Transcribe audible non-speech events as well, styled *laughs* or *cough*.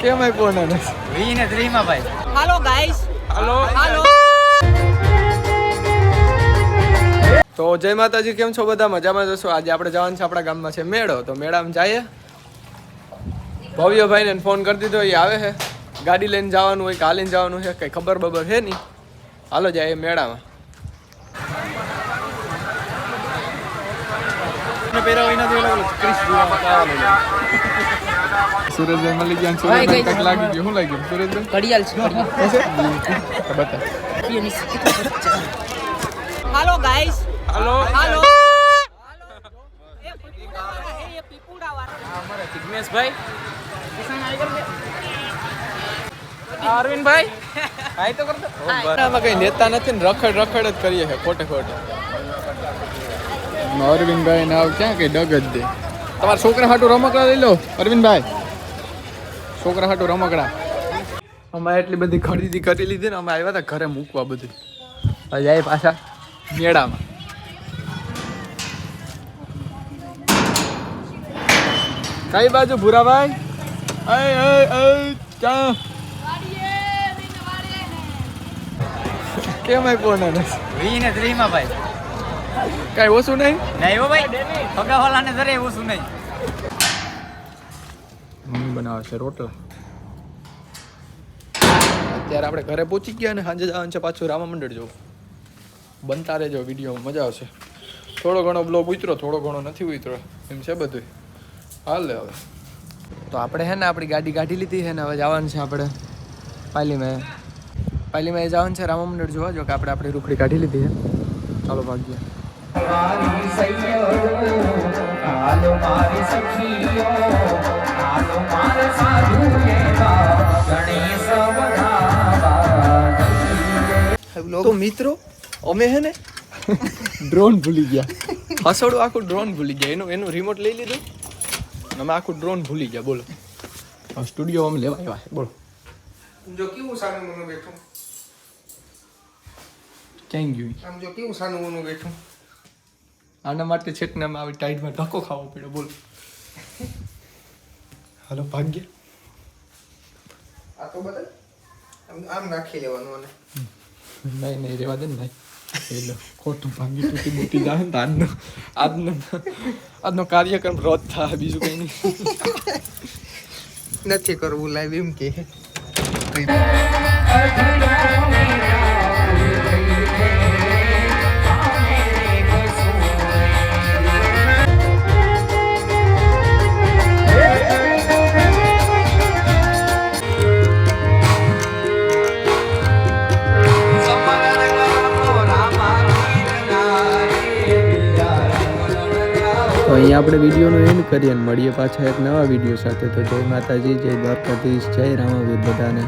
કેમ આપ્યો ને વી ને થ્રી માં ભાઈ. Hello guys hello. હાલો. તો જય માતાજી કેમ છો બધા? મજામાં જશો આજે આપણે જવાનું છે આપણા ગામમાં છે મેળો. તો મેળામાં જઈએ. ભવ્યભાઈને ફોન કરી દીધો એ આવે છે. ગાડી લઈને જવાનું હોય કાલે જવાનું છે કંઈ ખબર બબર છે નહીં. હાલો જાય મેળામાં. સુરેશભાઈ મળી ગયા સુરેશભાઈ કંઈક લાગી ગયું. શું લાગ્યું સુરેશભાઈ? ઘડિયાળ છે બતા હાલો ગાઈસ હાલો. હાલો. એ પીપુડા એ પીપુડા વાળા જિગ્નેશભાઈ. અરવિંદભાઈ. હાય તો કરતો. કઈ લેતા નથી ને રખડ રખડ જ કરીએ છે ખોટે ખોટે. અરવિંદભાઈ નાવ ક્યાં કઈ ડગ જ દે? તમારા છોકરા હાટું રમકડા લઈ લો અરવિંદભાઈ. છોકરા હાટું રમકડા. અમે એટલી બધી ખરીદી કરી લીધી ને અમે આવ્યા હતા ઘરે મૂકવા બધું. જાય પાછા મેળામાં. કઈ બાજુ ભૂરાભાઈ? કેમ આપ્યો ને વી ને થ્રી ભાઈ. કઈ ઓછું નહીં? નહીં હો ભાઈ. પગા વાળા ને જરે ઓછું નહીં. મમ્મી બનાવે છે રોટલા. અત્યારે આપણે ઘરે પહોંચી ગયા ને સાંજે જવાનું છે પાછું રામા મંડળ જવું. બનતા રહેજો વિડીયોમાં મજા આવશે. થોડો ઘણો બ્લોગ ઉતરો થોડો ઘણો નથી ઉતરો. એમ છે બધું હાલે હવે. તો આપણે હે ને આપણી ગાડી કાઢી લીધી છે ને હવે જવાનું છે આપણે. પાલીમાં પાલીમાં એ જવાનું છે રામા મંડળ જોવા જો કે આપણે આપણી રૂખડી કાઢી લીધી છે ચાલો ભાગ્ય. તો મિત્રો અમે હે ને ડ્રોન ભૂલી ગયા. હસડું આખું ડ્રોન ભૂલી ગયા. એનું એનું રિમોટ લઈ લીધું. અમે આખું ડ્રોન ભૂલી ગયા. બોલો. સ્ટુડિયો અમે લેવા આવ્યા છે. બોલો. જો કેવું સાનું મને બેઠું? ક્યાં ગયું? આમ જો કેવું સાનું મને બેઠું? આના માટે છેક ને આવી ટાઈટમાં ધક્કો ખાવો પડ્યો બોલ. હાલો ભાગ્ય. આ તો બધા? આમ આમ નાખી લેવાનું અને. નહીં નહીં રેવા દે ને ભાઈ. એટલે ખોટું ભાંગી તૂટી બૂટી જાય ને આજનો આજનો આજનો કાર્યક્રમ રોજ થાય બીજું કંઈ નહીં. *laughs* નથી કરવું લાઈવ એમ કે. અહીંયા આપણે વિડીયોનો એન્ડ કરીએ મળીએ પાછા એક નવા વીડિયો સાથે. તો જય માતાજી, જય દ્વારકાધીશ, જય રામાવીર બધાને.